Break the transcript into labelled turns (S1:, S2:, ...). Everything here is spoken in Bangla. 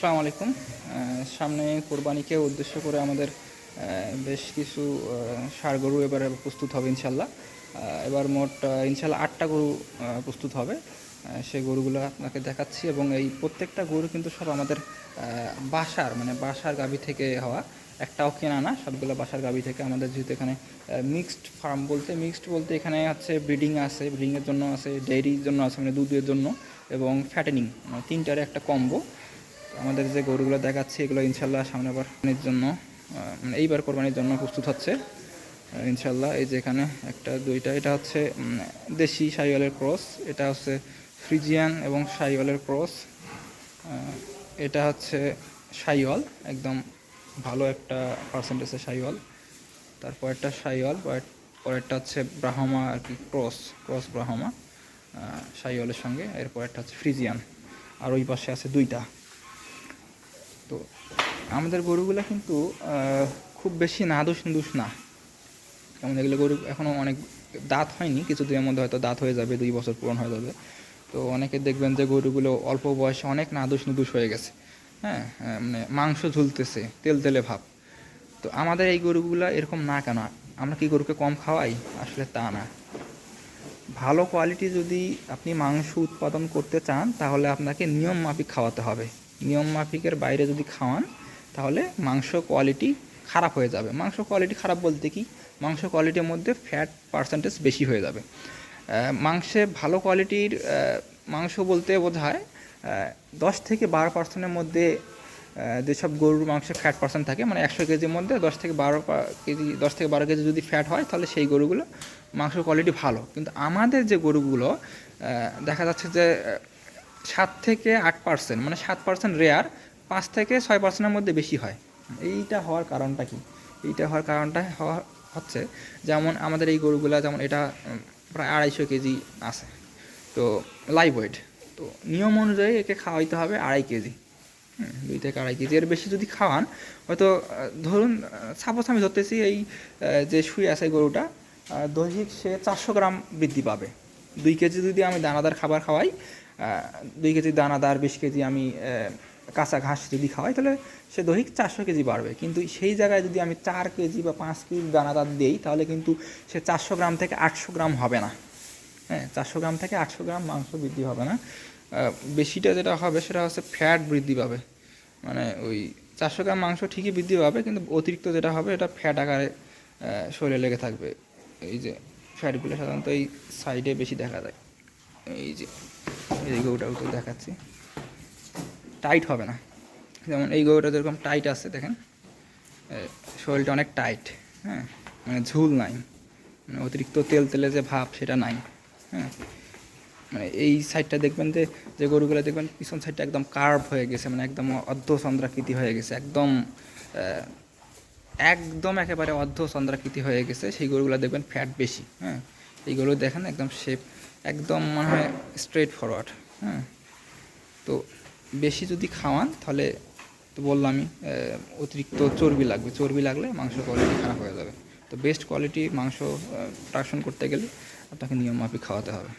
S1: আসসালামু আলাইকুম। সামনে কোরবানিকে উদ্দেশ্য করে আমাদের বেশ কিছু ষাড় গরু এবারে প্রস্তুত হবে ইনশাল্লাহ এবার মোট ইনশাল্লাহ আটটা গরু প্রস্তুত হবে। সেই গরুগুলো আপনাকে দেখাচ্ছি এবং এই প্রত্যেকটা গরু কিন্তু সব আমাদের বাসার মানে বাসার গাভী থেকে হওয়া। একটাও কেনা না, সবগুলো বাসার গাভী থেকে। আমাদের যেহেতু এখানে মিক্সড ফার্ম বলতে মিক্সড বলতে এখানে হচ্ছে ব্রিডিং আছে ব্রিডিংয়ের জন্য আছে ডেয়ারির জন্য আছে মানে দুধের জন্য এবং ফ্যাটেনিং মানে তিনটার একটা কম্বো আমাদের যে গরুগুলো দেখাচ্ছি, এগুলো ইনশাল্লাহ সামনে কোরবানির জন্য মানে এইবার কোরবানির জন্য প্রস্তুত হচ্ছে। ইনশাল্লাহ এই যে এখানে একটা, দুইটা, এটা হচ্ছে দেশি সাইওয়ালের ক্রস, এটা হচ্ছে ফ্রিজিয়ান এবং সাইওয়ালের ক্রস। এটা হচ্ছে সাইওয়াল, একদম ভালো একটা পার্সেন্টেজের সাইওয়াল। তারপর একটা সাইওয়াল, পরের- পরেরটা হচ্ছে ব্রাহ্মা আর কি, ক্রস ক্রস ব্রাহ্মা সাইওয়ালের সঙ্গে। এরপর একটা হচ্ছে ফ্রিজিয়ান। আর ওই পাশে আছে দুইটা। তো আমাদের গরুগুলো কিন্তু খুব বেশি নাদুস নুদুস না। যেমন এগুলো গরু এখনও অনেক দাঁত হয়নি কিছুদিনের মধ্যে হয়তো দাঁত হয়ে যাবে, দুই বছর পূরণ হয়ে যাবে। তো অনেকে দেখবেন যে গরুগুলো অল্প বয়সে অনেক নাদুস নুদুস হয়ে গেছে। হ্যাঁ মানে মাংস ঝুলতেছে, তেল তেলে ভাব। তো আমাদের এই গরুগুলো এরকম না কেন? আমরা কি গরুকে কম খাওয়াই? আসলে তা না। ভালো কোয়ালিটি যদি আপনি মাংস উৎপাদন করতে চান, তাহলে আপনাকে নিয়ম মাফিক খাওয়াতে হবে। নিয়ম মাফিকের বাইরে যদি খাওয়ান, তাহলে মাংস কোয়ালিটি খারাপ হয়ে যাবে। মাংস কোয়ালিটি খারাপ বলতে কি? মাংস কোয়ালিটির মধ্যে ফ্যাট পার্সেন্টেজ বেশি হয়ে যাবে। মাংসে ভালো কোয়ালিটির মাংস বলতে বোঝায় দশ থেকে বারো পার্সেন্টের মধ্যে যেসব গরুর মাংসে ফ্যাট পার্সেন্ট থাকে মানে একশো কেজির মধ্যে দশ থেকে বারো কেজি, দশ থেকে বারো কেজি যদি ফ্যাট হয়, তাহলে সেই গরুগুলো মাংস কোয়ালিটি ভালো। কিন্তু আমাদের যে গরুগুলো দেখা যাচ্ছে যে সাত থেকে আট পার্সেন্ট মানে সাত পার্সেন্ট রেয়ার পাঁচ থেকে ছয় পার্সেন্টের মধ্যে বেশি হয়। এইটা হওয়ার কারণটা কি? এইটা হওয়ার কারণটা হওয়া হচ্ছে, যেমন আমাদের এই গরুগুলো যেমন এটা প্রায় আড়াইশো কেজি আছে। তো লাইভ ওয়েট তো নিয়ম অনুযায়ী একে খাওয়াইতে হবে আড়াই কেজি। দুই থেকে আড়াই কেজি। এর বেশি যদি খাওয়ান, হয়তো ধরুন সাপোজ আমি ধরতেছি এই যে শুয়ে আছে গরুটা দৈহিক সে চারশো গ্রাম বৃদ্ধি পাবে। দুই কেজি যদি আমি দানাদার খাবার খাওয়াই দুই কেজি দানাদার বিশ কেজি আমি কাঁচা ঘাস যদি খাওয়াই, তাহলে সে দৈহিক চারশো কেজি বাড়বে। কিন্তু সেই জায়গায় যদি আমি চার কেজি বা পাঁচ কেজি দানাদার দিই, তাহলে কিন্তু সে চারশো গ্রাম থেকে আটশো গ্রাম হবে না। হ্যাঁ চারশো গ্রাম থেকে আটশো গ্রাম মাংস বৃদ্ধি হবে না। বেশিটা যেটা হবে, সেটা হচ্ছে ফ্যাট বৃদ্ধি পাবে। মানে ওই চারশো গ্রাম মাংস ঠিকই বৃদ্ধি পাবে, কিন্তু অতিরিক্ত যেটা হবে, এটা ফ্যাট আকারে শরীরে লেগে থাকবে। এই যে ফ্যাটগুলো সাধারণত এই সাইডে বেশি দেখা যায়। এই যে এই গরুটা তো দেখাচ্ছি। টাইট হবে না। যেমন এই গরুটা যেরকম টাইট আছে, দেখেন। শরীরটা অনেক টাইট হ্যাঁ? মানে ঝুল নাই। মানে অতিরিক্ত তেল তেলে যে ভাব, সেটা নাই হ্যাঁ? মানে এই সাইডটা দেখবেন যে যে গরুগুলো দেখবেন পিছন সাইডটা একদম কার্ভ হয়ে গেছে মানে একদম অর্ধচন্দ্রাকৃতি হয়ে গেছে, একদম একদম একেবারে অর্ধচন্দ্রাকৃতি হয়ে গেছে। সেই গরুগুলো দেখবেন ফ্যাট বেশি হ্যাঁ? এই গরু দেখেন, একদম শেপ একদম মনে হয় স্ট্রেট ফরওয়ার্ড হ্যাঁ? তো বেশি যদি খাওয়ান, তাহলে তো বললামই অতিরিক্ত চর্বি লাগবে। চর্বি লাগলে মাংস কোয়ালিটি খারাপ হয়ে যাবে। তো বেস্ট কোয়ালিটি মাংস প্রোডাকশন করতে গেলে আপনাকে নিয়ম মাফিক খাওয়াতে হবে।